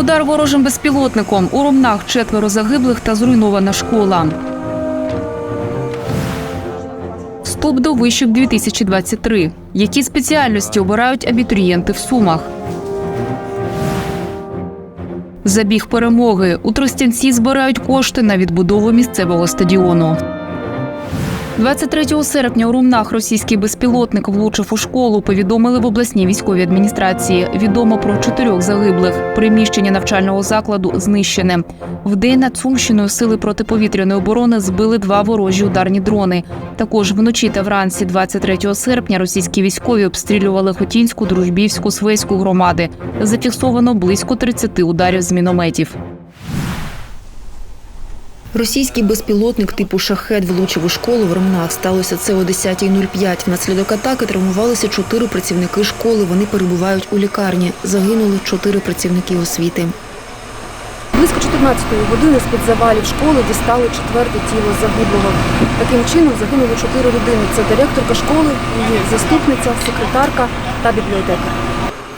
Удар ворожим безпілотником. У Ромнах четверо загиблих та зруйнована школа. Вступ до вишів 2023. Які спеціальності обирають абітурієнти в Сумах? Забіг перемоги. У Тростянці збирають кошти на відбудову місцевого стадіону. 23 серпня у Румнах російський безпілотник влучив у школу. Повідомили в обласній військовій адміністрації. Відомо про чотирьох загиблих. Приміщення навчального закладу знищене. Вдень над Сумщиною сили протиповітряної оборони збили два ворожі ударні дрони. Також вночі та вранці 23 серпня російські військові обстрілювали Хотінську, Дружбівську, Свейську громади. Зафіксовано близько 30 ударів з мінометів. Російський безпілотник типу шахет влучив у школу в Ромнах. Сталося це о 10.05. Внаслідок атаки травмувалися чотири працівники школи. Вони перебувають у лікарні. Загинули чотири працівники освіти. Близько 14-ї години з-під завалів школи дістали четверте тіло загиблого. Таким чином загинули чотири людини. Це директорка школи, її заступниця, секретарка та бібліотекар.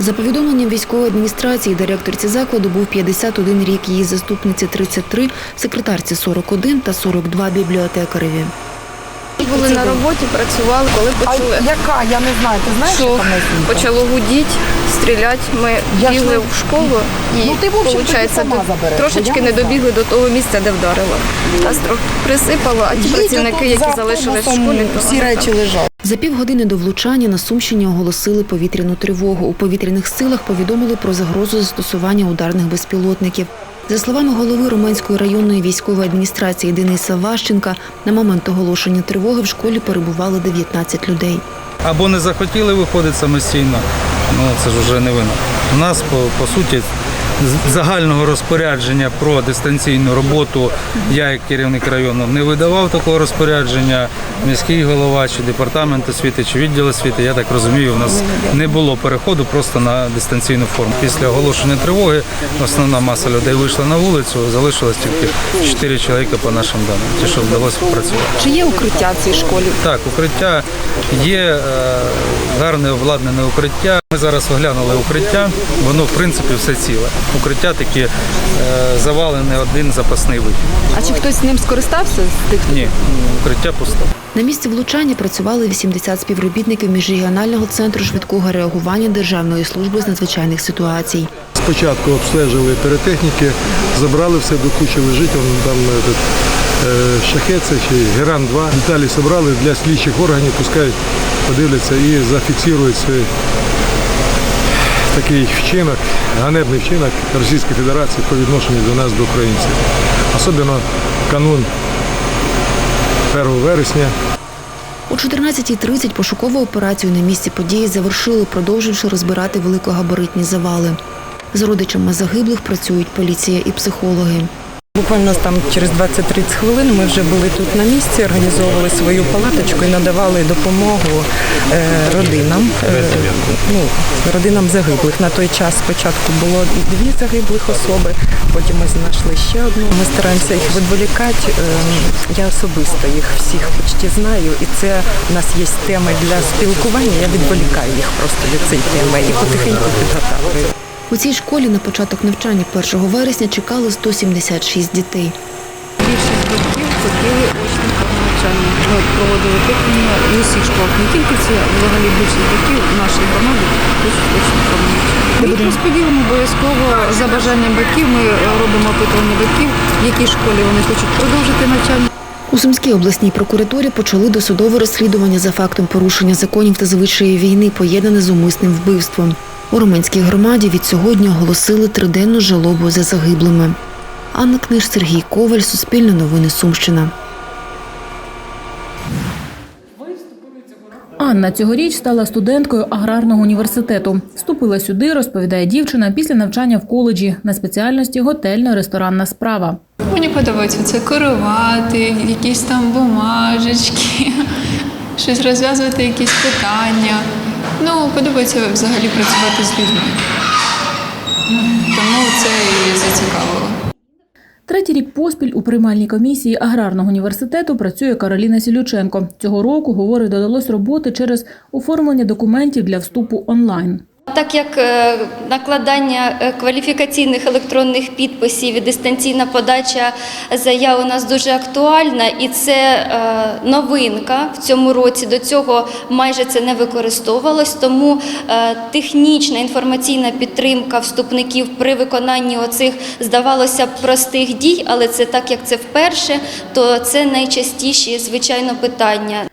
За повідомленням військової адміністрації, директорці закладу був 51 рік, її заступниці 33, секретарці 41 та 42 бібліотекареві. Були на роботі, працювали, коли почули, А яка? Я не знаю. Ти знаєш, що назвінка? почало гудіть, стріляти. Ми Я бігли в школу і Ну, ти, в общем, виходить, сама забереш, трошечки не не добігли до того місця, де вдарило. Нас трохи присипало, а ті працівники, які залишились в школі, то всі речі там. лежать. За півгодини до влучання на Сумщині оголосили повітряну тривогу. У повітряних силах повідомили про загрозу застосування ударних безпілотників. За словами голови Романської районної військової адміністрації Дениса Ващенка, на момент оголошення тривоги в школі перебували 19 людей. або не захотіли виходити самостійно, ну це ж вже не вина. У нас по, по суті загального розпорядження про дистанційну роботу я як керівник району не видавав такого розпорядження. Міський голова чи департамент освіти, чи відділ освіти, я так розумію, у нас не було переходу просто на дистанційну форму. Після оголошення тривоги основна маса людей вийшла на вулицю, залишилось тільки 4 чоловіка по нашим даним, ті, що вдалося попрацювати. Чи є укриття в цій школі? Так, укриття є е, гарне обладнане укриття. Ми зараз оглянули укриття. Воно в принципі все ціле. Укриття такі е, завалений один запасний вихід. А чи хтось з ним скористався з тих? Ні, укриття пусте. На місці влучання працювали 80 співробітників міжрегіонального центру швидкого реагування Державної служби з надзвичайних ситуацій. Спочатку обстежили піротехніки, забрали все до кучі лежить, он там этот, е, шахет чи Геран 2 Деталі зібрали для слідчих органів, пускай подивляться і зафіксують цей такий вчинок, ганебний вчинок Російської Федерації по відношенню до нас, до українців. Особливо канун 1 вересня О 14.30 пошукову операцію на місці події завершили, продовживши розбирати великогабаритні завали. З родичами загиблих працюють поліція і психологи. Буквально там через 20-30 хвилин ми вже були тут на місці, організовували свою палаточку і надавали допомогу е, родинам, е, ну, родинам загиблих. На той час спочатку було дві загиблих особи, потім ми знайшли ще одну. Ми стараємося їх відволікати. Е, Я особисто їх всіх почти знаю, і це у нас є теми для спілкування. Я відволікаю їх просто від цієї теми і потихеньку підготовлюю. У цій школі на початок навчання 1 вересня чекали 176 дітей. Більшість батьків хотіли форму навчання. Ми проводили опитування в усіх школах, не тільки ці, а взагалі більшість батьків нашої громади хочуть форму навчання. Розподілимо обов'язково за бажанням батьків. Ми робимо опитування батьків, в якій школі вони хочуть продовжити навчання. У Сумській обласній прокуратурі почали досудове розслідування за фактом порушення законів та звичаїв війни, поєднане з умисним вбивством. У Роменській громаді від сьогодні оголосили триденну жалобу за загиблими. Анна Книж, Сергій Коваль, Суспільне новини Сумщина. Анна цьогоріч стала студенткою аграрного університету. Вступила сюди, розповідає дівчина, після навчання в коледжі на спеціальності готельно-ресторанна справа. Мені подобається це керувати, якісь там бумажечки, щось розв'язувати якісь питання. Ну, подобається взагалі працювати з людьми. Тому це і зацікавило. Третій рік поспіль у приймальній комісії аграрного університету працює Кароліна Сілюченко. Цього року, говорить, додалось роботи через оформлення документів для вступу онлайн. Так як е, накладання е, кваліфікаційних електронних підписів і дистанційна подача заяв у нас дуже актуальна, і це е, новинка в цьому році. До цього майже це не використовувалось, тому технічна інформаційна підтримка вступників при виконанні оцих здавалося б простих дій, але це так як це вперше, то це найчастіші звичайно питання.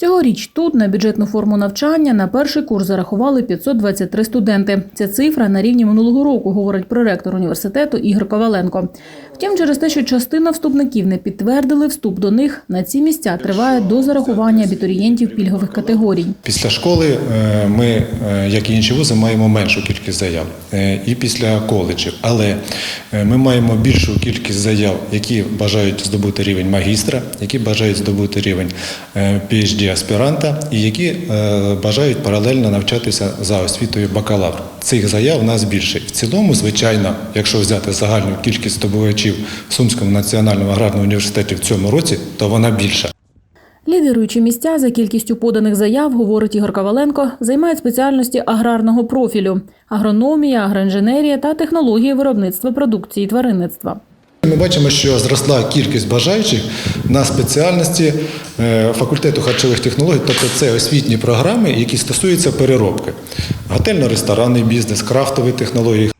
Цьогоріч тут на бюджетну форму навчання на перший курс зарахували 523 студенти. Ця цифра на рівні минулого року, говорить проректор університету Ігор Коваленко. Втім, через те, що частина вступників не підтвердили вступ до них, на ці місця триває до зарахування абітурієнтів пільгових категорій. Після школи е, ми, е, як і інші вузи, маємо меншу кількість заяв е, і після коледжів. Але ми маємо більшу кількість заяв, які бажають здобути рівень магістра, які бажають здобути рівень е, Аспіранта і які е, бажають паралельно навчатися за освітою бакалавр. Цих заяв у нас більше. В цілому, звичайно, якщо взяти загальну кількість здобувачів в Сумському національному аграрному університеті в цьому році, то вона більша. Лідируючі місця за кількістю поданих заяв, говорить Ігор Коваленко, займають спеціальності аграрного профілю – агрономія, агроінженерія та технології виробництва продукції тваринництва. Ми бачимо, що зросла кількість бажаючих на спеціальності е, факультету харчових технологій, тобто це освітні програми, які стосуються переробки. Готельно-ресторанний бізнес, крафтові технології,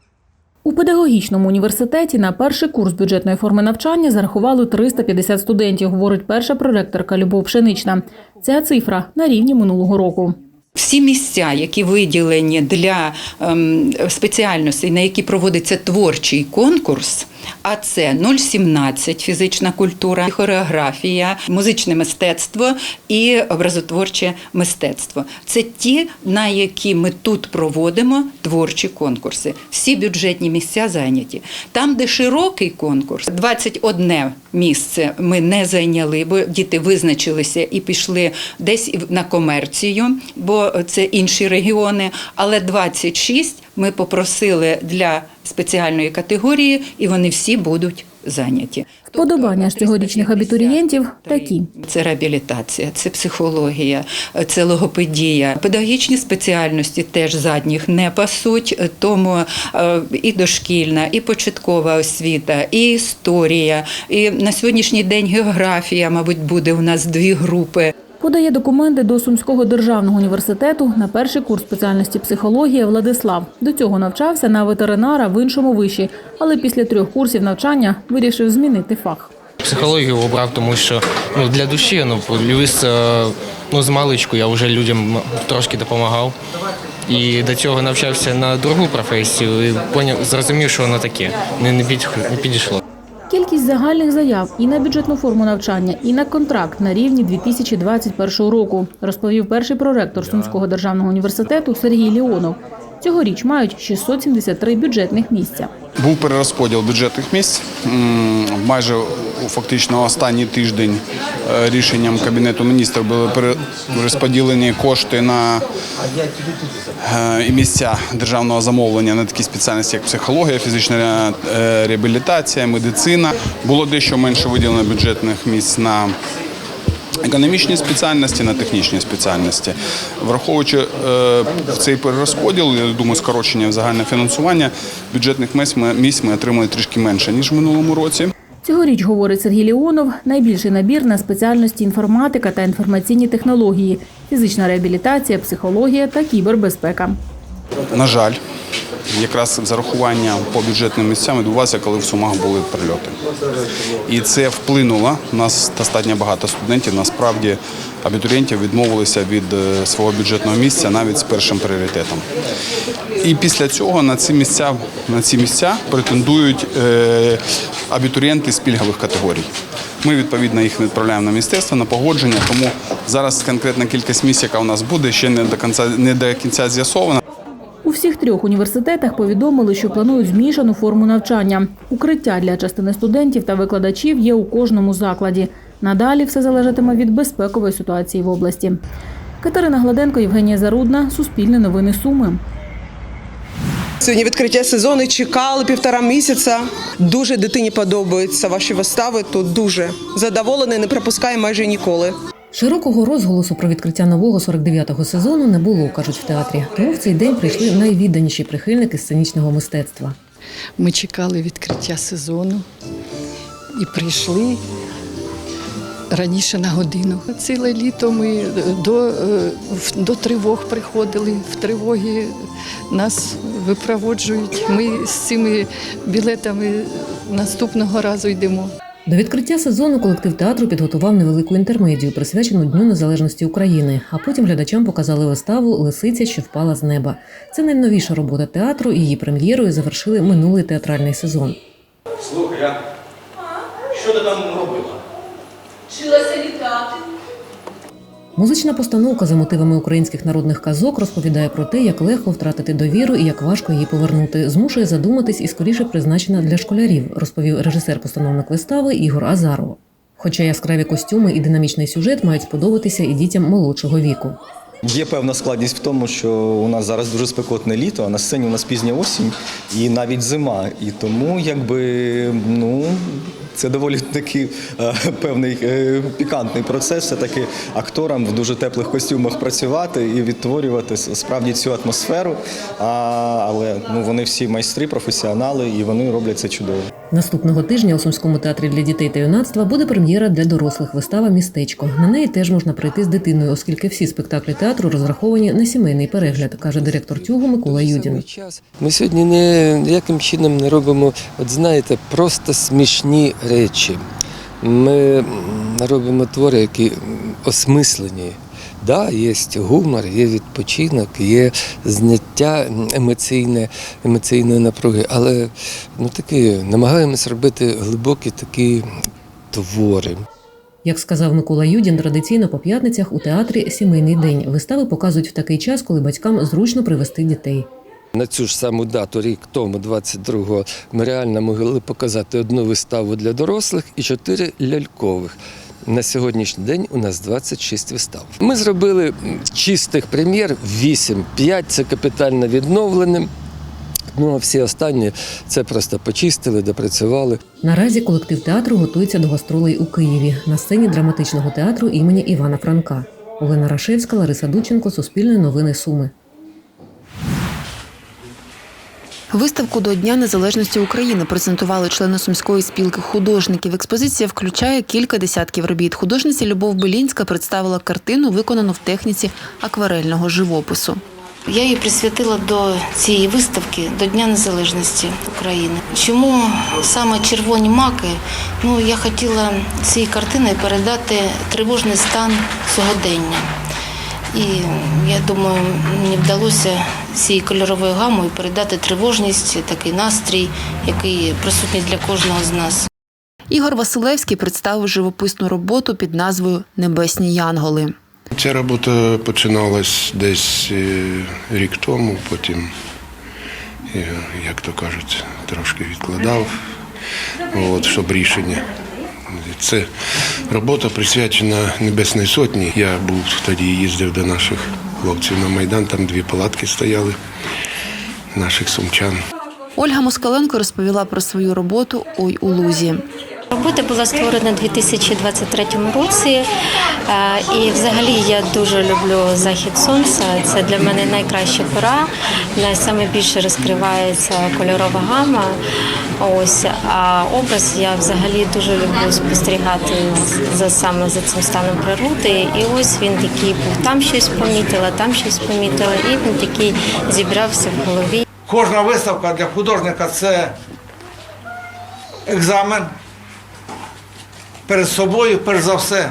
У педагогічному університеті на перший курс бюджетної форми навчання зарахували 350 студентів, говорить перша проректорка Любов Пшенична. Ця цифра на рівні минулого року. Всі місця, які виділені для ем, спеціальностей, на які проводиться творчий конкурс, а це 017 фізична культура, хореографія, музичне мистецтво і образотворче мистецтво. Це ті, на які ми тут проводимо творчі конкурси. Всі бюджетні місця зайняті. Там, де широкий конкурс, 21 місце ми не зайняли, бо діти визначилися і пішли десь на комерцію, бо це інші регіони. Але 26 ми попросили для спеціальної категорії, і вони всі будуть зайняті. Вподобання з цьогорічних абітурієнтів такі. Це реабілітація, це психологія, це логопедія. Педагогічні спеціальності теж задніх не пасуть, тому е, і дошкільна, і початкова освіта, і історія. І на сьогоднішній день географія, мабуть, буде у нас дві групи. Подає документи до Сумського державного університету на перший курс спеціальності психологія Владислав. До цього навчався на ветеринара в іншому виші, але після трьох курсів навчання вирішив змінити фах. Психологію обрав, тому що ну, для душі, ну, плюс е, ну, з маличку я вже людям трошки допомагав. І до цього навчався на другу професію і зрозумів, що воно таке, не, не підійшло. Кількість загальних заяв і на бюджетну форму навчання, і на контракт на рівні 2021 року, розповів перший проректор Сумського державного університету Сергій Ліонов. Цьогоріч мають 673 бюджетних місця. Був перерозподіл бюджетних місць. Майже фактично останній тиждень е, рішенням Кабінету міністрів були перерозподілені кошти на е, місця державного замовлення на такі спеціальності, як психологія, фізична е, реабілітація, медицина. Було дещо менше виділено бюджетних місць на економічні спеціальності, на технічні спеціальності. Враховуючи цей перерозподіл, я думаю, скорочення загальне фінансування бюджетних ми, місць ми отримали трішки менше ніж в минулому році. Цьогоріч, говорить Сергій Ліонов, найбільший набір на спеціальності інформатика та інформаційні технології, фізична реабілітація, психологія та кібербезпека. На жаль, якраз зарахування по бюджетним місцям відбувалося, коли в Сумах були прильоти. І це вплинуло. У нас достатньо багато студентів. Насправді абітурієнтів відмовилися від е, свого бюджетного місця навіть з першим пріоритетом. І після цього на ці місця, на ці місця претендують е, абітурієнти з пільгових категорій. Ми відповідно їх відправляємо на міністерство на погодження. Тому зараз конкретна кількість місць, яка у нас буде, ще не до кінця не до кінця з'ясована. У всіх трьох університетах повідомили, що планують змішану форму навчання. Укриття для частини студентів та викладачів є у кожному закладі. Надалі все залежатиме від безпекової ситуації в області. Катерина Гладенко, Євгенія Зарудна, Суспільне новини Суми. Сьогодні відкриття сезону чекали півтора місяця. Дуже дитині подобаються ваші вистави. Тут дуже задоволений, не пропускає майже ніколи. Широкого розголосу про відкриття нового 49-го сезону не було, кажуть в театрі. Тому в цей день прийшли найвідданіші прихильники сценічного мистецтва. Ми чекали відкриття сезону і прийшли раніше на годину. Ціле літо ми до, е, до тривог приходили. В тривогі нас випроводжують. Ми з цими білетами наступного разу йдемо. До відкриття сезону колектив театру підготував невелику інтермедію, присвячену Дню Незалежності України. А потім глядачам показали виставу Лисиця, що впала з неба. Це найновіша робота театру. Її прем'єрою завершили минулий театральний сезон. Слухай, а що ти там робила? Вчилася літати. Музична постановка за мотивами українських народних казок розповідає про те, як легко втратити довіру і як важко її повернути. Змушує задуматись і скоріше призначена для школярів, розповів режисер-постановник вистави Ігор Азаров. Хоча яскраві костюми і динамічний сюжет мають сподобатися і дітям молодшого віку. Є певна складність в тому, що у нас зараз дуже спекотне літо, а на сцені у нас пізня осінь і навіть зима. І тому, якби, ну. Це доволі таки е, певний е, пікантний процес. Все таки акторам в дуже теплих костюмах працювати і відтворювати справді цю атмосферу. А, але ну вони всі майстри, професіонали, і вони роблять це чудово. Наступного тижня у Сумському театрі для дітей та юнацтва буде прем'єра для дорослих вистава Містечко. На неї теж можна прийти з дитиною, оскільки всі спектаклі театру розраховані на сімейний перегляд, каже директор тюгу Микола Юдін. Ми сьогодні не ніяким чином не робимо, от знаєте, просто смішні речі. Ми робимо твори, які осмислені. Да, є гумор, є відпочинок, є зняття емоційне, емоційної напруги, але ну такі намагаємось робити глибокі такі твори. Як сказав Микола Юдін, традиційно по п'ятницях у театрі сімейний день. Вистави показують в такий час, коли батькам зручно привезти дітей. На цю ж саму дату, рік тому, 22-го, ми реально могли показати одну виставу для дорослих і чотири лялькових. На сьогоднішній день у нас 26 вистав. Ми зробили чистих прем'єр 8, 5 це капітально відновленим. Ну а всі останні це просто почистили, допрацювали. Наразі колектив театру готується до гастролей у Києві на сцені драматичного театру імені Івана Франка. Олена Рашевська, Лариса Дученко, Суспільне новини Суми. Виставку до Дня Незалежності України презентували члени Сумської спілки художників. Експозиція включає кілька десятків робіт. Художниця Любов Белінська представила картину, виконану в техніці акварельного живопису. Я її присвятила до цієї виставки до Дня Незалежності України. Чому саме червоні маки? Ну я хотіла цією картиною передати тривожний стан сьогодення. І я думаю, мені вдалося цією кольоровою гамою передати тривожність, такий настрій, який присутній для кожного з нас. Ігор Василевський представив живописну роботу під назвою Небесні Янголи. Ця робота починалась десь е, рік тому, потім, е, як то кажуть, трошки відкладав, от, щоб рішення. Це робота присвячена Небесній Сотні. Я був тоді їздив до наших хлопців на Майдан, там дві палатки стояли, наших сумчан. Ольга Москаленко розповіла про свою роботу Ой у лузі. Робота була створена у 2023 році, е, і взагалі я дуже люблю захід сонця. Це для мене найкраща пора. Найбільше розкривається кольорова гама. Ось а образ я взагалі дуже люблю спостерігати за саме за цим станом природи. І ось він такий був там щось помітила, там щось помітила, і він такий зібрався в голові. Кожна виставка для художника це екзамен перед собою, перш за все,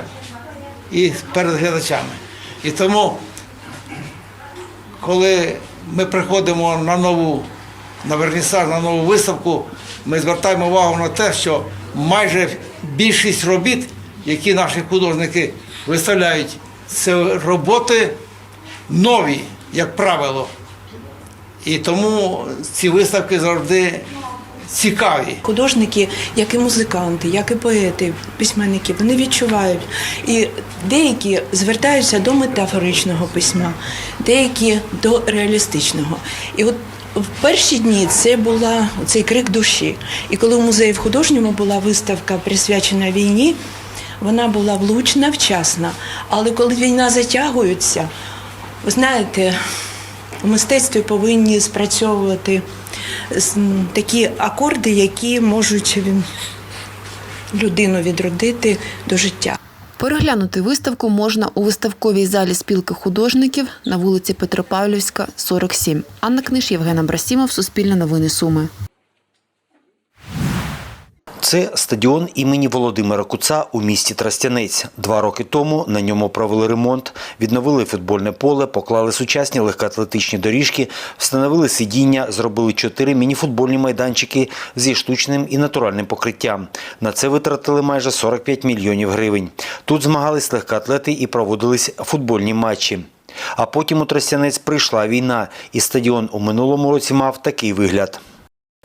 і перед глядачами. І тому, коли ми приходимо на нову, на вернісаж, на нову виставку, ми звертаємо увагу на те, що майже більшість робіт, які наші художники виставляють, це роботи нові, як правило. І тому ці виставки завжди цікаві. Художники, як і музиканти, як і поети, письменники, вони відчувають. І деякі звертаються до метафоричного письма, деякі до реалістичного. І от в перші дні це була цей крик душі. І коли в музеї в художньому була виставка присвячена війні. вона була влучна, вчасна. Але коли війна затягується, ви знаєте, у мистецтві повинні спрацьовувати такі акорди, які можуть людину відродити до життя. Переглянути виставку можна у виставковій залі спілки художників на вулиці Петропавлівська, 47. Анна Книж, Євген Абрасімов, Суспільне новини Суми. Це стадіон імені Володимира Куца у місті Трастянець. Два роки тому на ньому провели ремонт, відновили футбольне поле, поклали сучасні легкоатлетичні доріжки, встановили сидіння, зробили чотири мініфутбольні майданчики зі штучним і натуральним покриттям. На це витратили майже 45 мільйонів гривень. Тут змагались легкоатлети і проводились футбольні матчі. А потім у Тростянець прийшла війна, і стадіон у минулому році мав такий вигляд.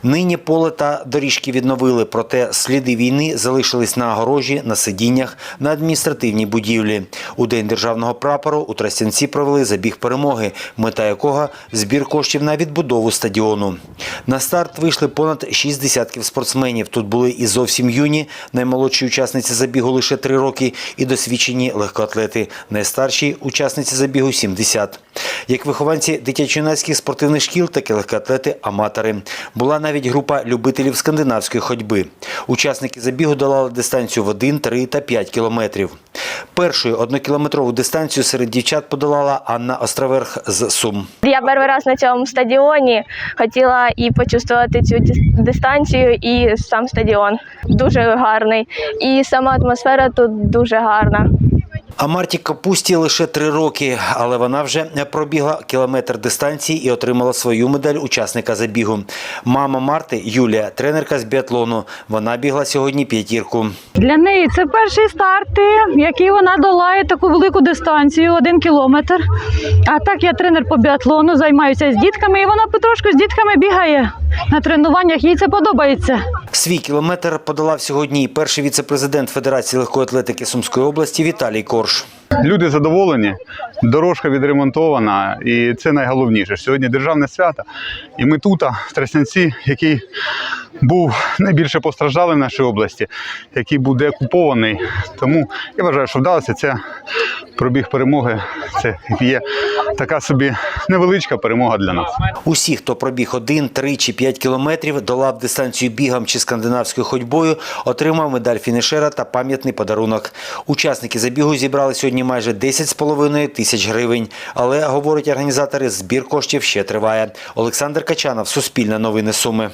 Нині поле та доріжки відновили, проте сліди війни залишились на огорожі, на сидіннях, на адміністративній будівлі. У день державного прапору у Тростянці провели забіг перемоги, мета якого збір коштів на відбудову стадіону. На старт вийшли понад шість десятків спортсменів. Тут були і зовсім юні, наймолодші учасниці забігу лише три роки, і досвідчені легкоатлети. Найстарші учасниці забігу 70. Як вихованці дитячо-юнацьких спортивних шкіл, так і легкоатлети аматори. Була навіть група любителів скандинавської ходьби. Учасники забігу долали дистанцію в 1, 3 та 5 кілометрів. Першою однокілометрову дистанцію серед дівчат подолала Анна Островерх з Сум. Я перший раз на цьому стадіоні хотіла і почувствувати цю дистанцію, і сам стадіон дуже гарний. І сама атмосфера тут дуже гарна. А Марті Капусті лише три роки, але вона вже пробігла кілометр дистанції і отримала свою медаль учасника забігу. Мама Марти Юлія, тренерка з біатлону. Вона бігла сьогодні п'ятірку. Для неї це перший старт, який вона долає таку велику дистанцію, один кілометр. А так я тренер по біатлону, займаюся з дітками, і вона потрошку з дітками бігає на тренуваннях. Їй це подобається. Свій кілометр подолав сьогодні і перший віце-президент Федерації легкої атлетики Сумської області Віталій Корж. Люди задоволені, дорожка відремонтована, і це найголовніше. Сьогодні державне свято, і ми тут, в Тростянці, який був найбільше постраждалий в нашій області, який був деокупований. Тому я вважаю, що вдалося це пробіг перемоги. Це є така собі невеличка перемога для нас. Усі, хто пробіг один, три чи п'ять кілометрів, долав дистанцію бігом чи скандинавською ходьбою, отримав медаль фінішера та пам'ятний подарунок. Учасники забігу зібрали сьогодні майже 10,5 тисяч гривень. Але, говорять організатори, збір коштів ще триває. Олександр Качанов, Суспільне новини Суми.